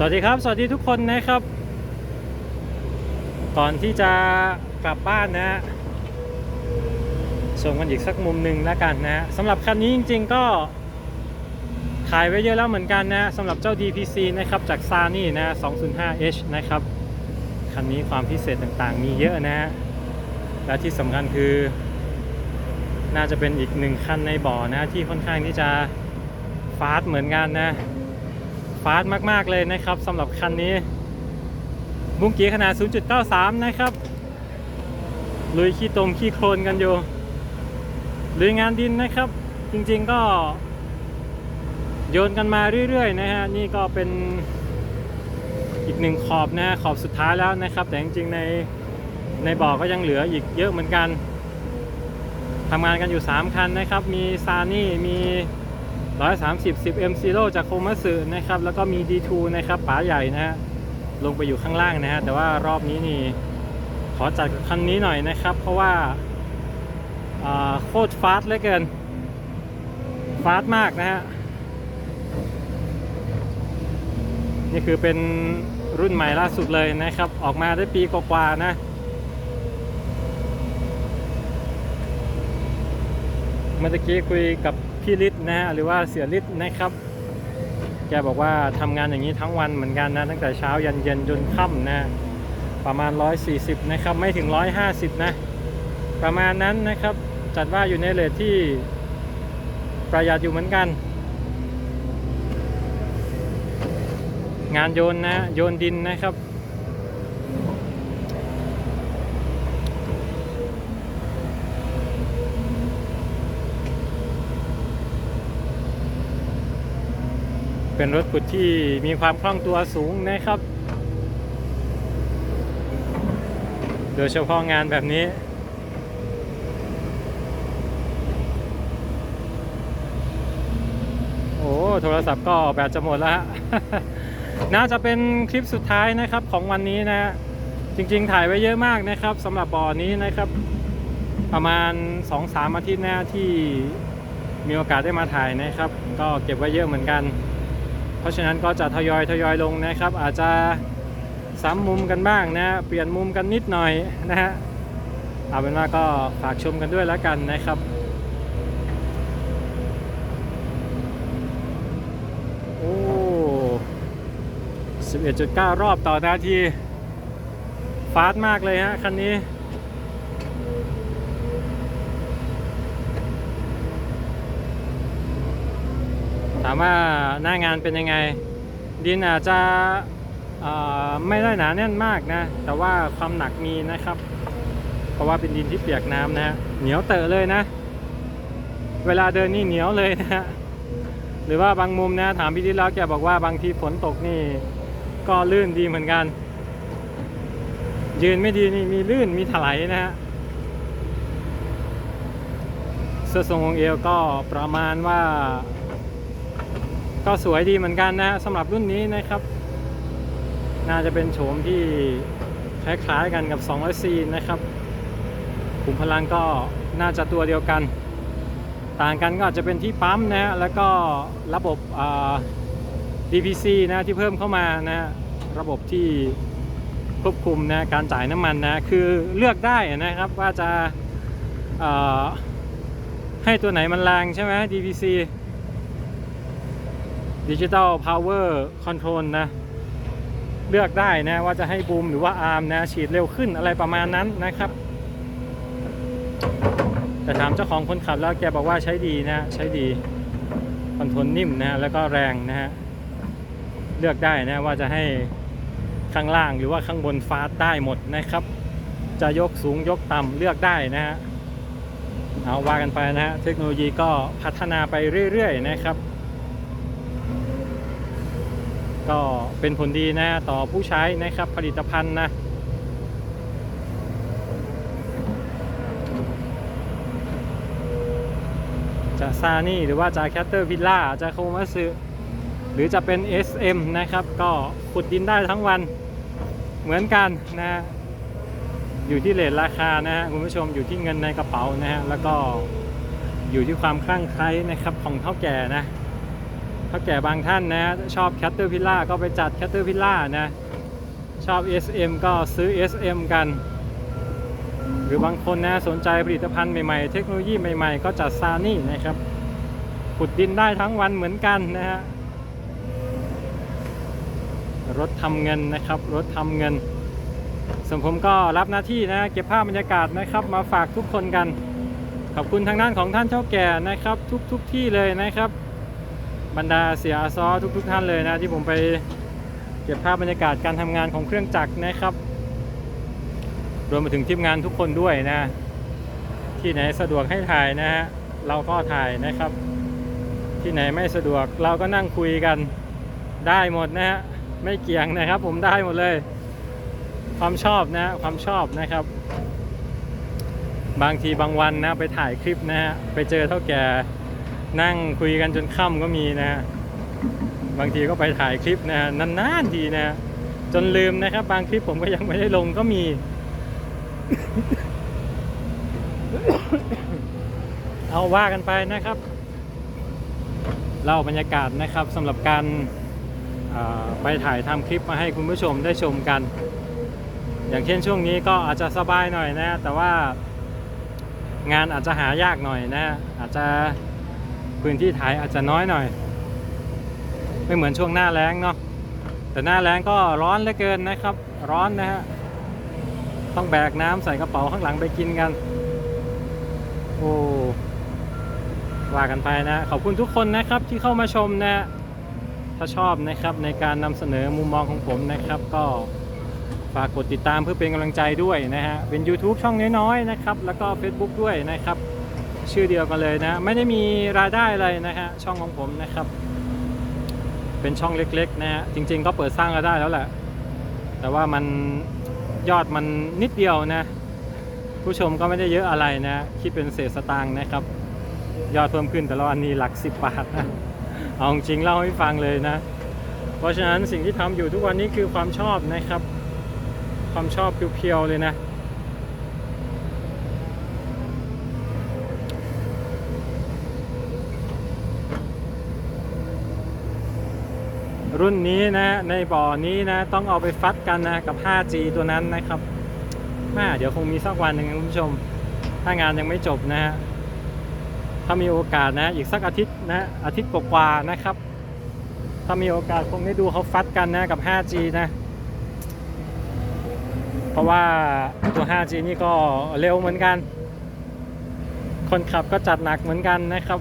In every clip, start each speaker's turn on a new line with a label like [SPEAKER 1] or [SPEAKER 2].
[SPEAKER 1] สวัสดีครับ สวัสดีทุกคนนะครับ ก่อนที่จะกลับบ้านนะฮะส่งกันอีกสักมุมหนึ่งแล้วกันนะฮะสำหรับคันนี้จริง ๆ ก็ถ่ายไว้เยอะแล้วเหมือนกันนะสำหรับเจ้า DPC นะครับจากซานี่นะ 205H นะครับ คันนี้ความพิเศษต่างๆ มีเยอะนะฮะและที่สำคัญคือ น่าจะเป็นอีกหนึ่งคันในบ่อนะที่ค่อนข้างที่จะฟาสต์เหมือนกันนะ ฟาสต์มาก ๆ เลยนะครับสำหรับคันนี้ บุ้งกี้ขนาด 0.93 นะครับ ลุยขี้ตมขี้โคลนกันอยู่ ลุยงานดินนะครับ จริง ๆ ก็ โยนกันมาเรื่อย ๆ นะฮะ นี่ก็เป็นอีกหนึ่งขอบนะขอบสุดท้ายแล้วนะครับ แต่จริง ๆ ในในบ่อก็ยังเหลืออีกเยอะเหมือนกันทำงานกันอยู่ 3 คันนะครับ มีซานี่ มี 130 10 M Zero จากโคมัสึนะครับ แล้วก็มี D2 นะครับป๋าใหญ่นะฮะ ลงไปอยู่ข้างล่างนะฮะ แต่ว่ารอบนี้นี่ขอจัดคันนี้หน่อยนะครับ เพราะว่าโคตรฟาสต์เลือเกิน ฟาสต์มากนะฮะ นี่คือเป็นรุ่นใหม่ล่าสุดเลยนะครับ ออกมาได้ปีกว่าๆนะเมื่อกี้คุยกับ พี่ฤทธิ์นะฮะหรือว่าเสียฤทธิ์นะครับ แกบอกว่าทำงานอย่างนี้ทั้งวันเหมือนกันนะ ตั้งแต่เช้ายันเย็นจนค่ำนะประมาณ 140 นะครับ ไม่ถึง 150 นะ ประมาณนั้นนะครับ จัดว่าอยู่ในเลทที่ประหยัดอยู่เหมือนกัน งานโยนนะ โยนดินนะครับ เป็นรถขุดที่มีความคล่องตัวสูงนะครับ โดยเฉพาะงานแบบนี้ โอ้โทรศัพท์ก็แบตจะหมดแล้วฮะน่าจะเป็นคลิปสุดท้ายนะครับของวันนี้นะฮะจริงๆ ถ่ายไว้เยอะมากนะครับสำหรับบ่อนี้นะครับ ประมาณ 2-3 อาทิตย์หน้าที่มีโอกาสได้มาถ่ายนะครับ ก็เก็บไว้เยอะเหมือนกัน เพราะฉะนั้นก็จะทยอยทยอยลงนะครับ อาจจะซ้ำมุมกันบ้างนะ เปลี่ยนมุมกันนิดหน่อยนะฮะเอาเป็นว่าก็ฝากชมกันด้วยแล้วกันนะครับโอ้11.9 รอบต่อนาทีฟาสต์มากเลยฮะคันนี้ามว่าหน้างานเป็นยังไง ดินอาจจะไม่ได้หนาแน่นมากนะ แต่ว่าความหนักมีนะครับ เพราะว่าเป็นดินที่เปียกน้ำนะฮะเหนียวเตอะเลยนะ เวลาเดินนี่เหนียวเลยนะฮะหรือว่าบางมุมนะถามพี่ดิแล้วแกบอกว่าบางทีฝนตกนี่ก็ลื่นดีเหมือนกัน ยืนไม่ดีนี่มีลื่นมีถลายนะฮะเสื้อทรงองเอวก็ประมาณว่า ก็สวยดีเหมือนกันนะสำหรับรุ่นนี้นะครับ น่าจะเป็นโฉมที่คล้ายๆกันกับ 200C นะครับขุมพลังก็น่าจะตัวเดียวกัน ต่างกันก็อาจจะเป็นที่ปั๊มนะฮะแล้วก็ระบบ DPC นะที่เพิ่มเข้ามานะระบบที่ควบคุมนะการจ่ายน้ำมันนะคือเลือกได้นะครับว่าจะให้ตัวไหนมันแรงใช่ไหม DPC ดิจิ t a ลพาวเวอร์คอนโทรลนะ เลือกได้นะว่าจะให้บูมหรือว่าอาร์มนะ ฉีดเร็วขึ้นอะไรประมาณนั้นนะครับ แต่ถามเจ้าของคนขับแล้วแกบอกว่าใช้ดีนะ ใช้ดีคอนโทรลนิ่มนะแล้วก็แรงนะฮะ เลือกได้นะว่าจะให้ข้างล่างหรือว่าข้างบนฟาสได้หมดนะครับ จะยกสูงยกต่ำเลือกได้นะฮะเอาว่ากันไปนะฮะเทคโนโลยีก็พัฒนาไปเรื่อย ๆ นะครับ ก็เป็นผลดีนะต่อผู้ใช้นะครับผลิตภัณฑ์นะจะซานี่หรือว่าจะแคตเตอร์วิลล่าจะโคมัสึหรือจะเป็น SM นะครับ ก็ขุดดินได้ทั้งวันเหมือนกันนะฮะอยู่ที่เลทราคานะฮะคุณผู้ชมอยู่ที่เงินในกระเป๋านะฮะแล้วก็อยู่ที่ความคลั่งไคล้นะครับของเท่าแก่นะ เท่าแก่บางท่านนะชอบแคตเตอร์พิล่าก็ไปจัดแคตเตอร์พิล่านะชอบ SM ก็ซื้อ SM กัน หรือบางคนนะสนใจผลิตภัณฑ์ใหม่ๆ เทคโนโลยีใหม่ๆ ก็จัดซานี่นะครับขุดดินได้ทั้งวันเหมือนกันนะฮะรถทำเงินนะครับรถทำเงินส่วนผมก็รับหน้าที่นะเก็บภาพบรรยากาศนะครับ มาฝากทุกคนกัน ขอบคุณทางด้านของท่านเจ้าแก่นะครับ ทุกทุกที่เลยนะครับ บรรดาเสียอาซอทุกทุกท่านเลยนะที่ผมไปเก็บภาพบรรยากาศการทำงานของเครื่องจักรนะครับ รวมไปถึงทีมงานทุกคนด้วยนะ ที่ไหนสะดวกให้ถ่ายนะฮะเราก็ถ่ายนะครับ ที่ไหนไม่สะดวกเราก็นั่งคุยกันได้หมดนะฮะไม่เกี่ยงนะครับ ผมได้หมดเลย ความชอบนะความชอบนะครับ บางทีบางวันนะไปถ่ายคลิปนะฮะไปเจอเท่าแก่ นั่งคุยกันจนค่ำก็มีนะฮะบางทีก็ไปถ่ายคลิปนะฮะนานๆทีนะ จนลืมนะครับ บางคลิปผมก็ยังไม่ได้ลงก็มี เอาว่ากันไปนะครับเล่าบรรยากาศนะครับสำหรับการไปถ่ายทำคลิปมาให้คุณผู้ชมได้ชมกัน อย่างเช่นช่วงนี้ก็อาจจะสบายหน่อยนะ แต่ว่างานอาจจะหายากหน่อยนะ อาจจะ พื้นที่ถ่ายอาจจะน้อยหน่อย ไม่เหมือนช่วงหน้าแล้งเนาะแต่หน้าแล้งก็ร้อนเหลือเกินนะครับ ร้อนนะฮะต้องแบกน้ำใส่กระเป๋าข้างหลังไปกินกันโอ้ว่ากันไปนะ ขอบคุณทุกคนนะครับที่เข้ามาชมนะถ้าชอบนะครับในการนำเสนอมุมมองของผมนะครับ ก็ฝากกดติดตามเพื่อเป็นกำลังใจด้วยนะฮะเป็น YouTube ช่องน้อยๆนะครับ แล้วก็ Facebook ด้วยนะครับ ชื่อเดียวกันเลยนะ ไม่ได้มีรายได้อะไรนะฮะช่องของผมนะครับ เป็นช่องเล็กๆนะฮะจริง ๆ ก็เปิดสร้างรายได้แล้วแหละ แต่ว่ามันยอดมันนิดเดียวนะ ผู้ชมก็ไม่ได้เยอะอะไรนะคิดเป็นเศษสตางค์นะครับ ยอดเพิ่มขึ้นแต่ละวันนี้หลักสิบบาทนะเอาจริงเล่าให้ฟังเลยนะ เพราะฉะนั้นสิ่งที่ทำอยู่ทุกวันนี้คือความชอบนะครับ ความชอบเพียวๆเลยนะ รุ่นนี้นะ ในบ่อนี้นะ ต้องเอาไปฟัดกันนะ กับ 5G ตัวนั้นนะครับน่าเดี๋ยวคงมีสักวันหนึ่งคุณผู้ชม ถ้างานยังไม่จบนะฮะ ถ้ามีโอกาสนะ อีกสักอาทิตย์นะ อาทิตย์กว่าๆนะครับ ถ้ามีโอกาสคงได้ดูเขาฟัดกันนะ กับ 5G นะ เพราะว่าตัว 5G นี่ก็เร็วเหมือนกัน คนขับก็จัดหนักเหมือนกันนะครับ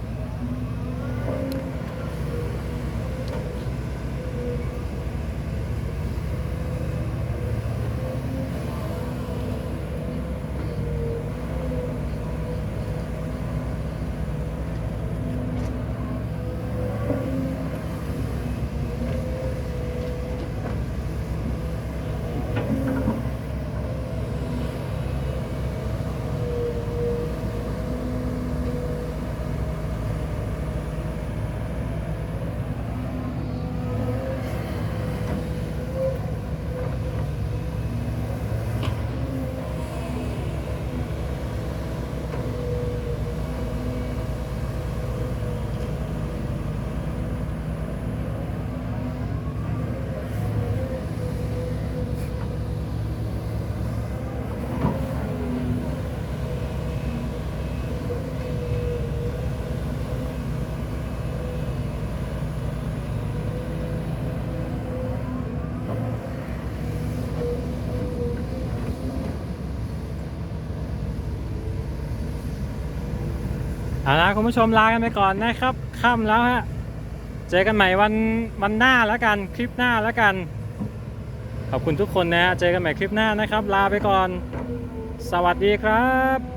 [SPEAKER 1] เอาละคุณผู้ชมลากันไปก่อนนะครับค่ำแล้วฮะเจอกันใหม่วันวันหน้าแล้วกันคลิปหน้าแล้วกัน ขอบคุณทุกคนนะฮะเจอกันใหม่คลิปหน้านะครับ ลาไปก่อน สวัสดีครับ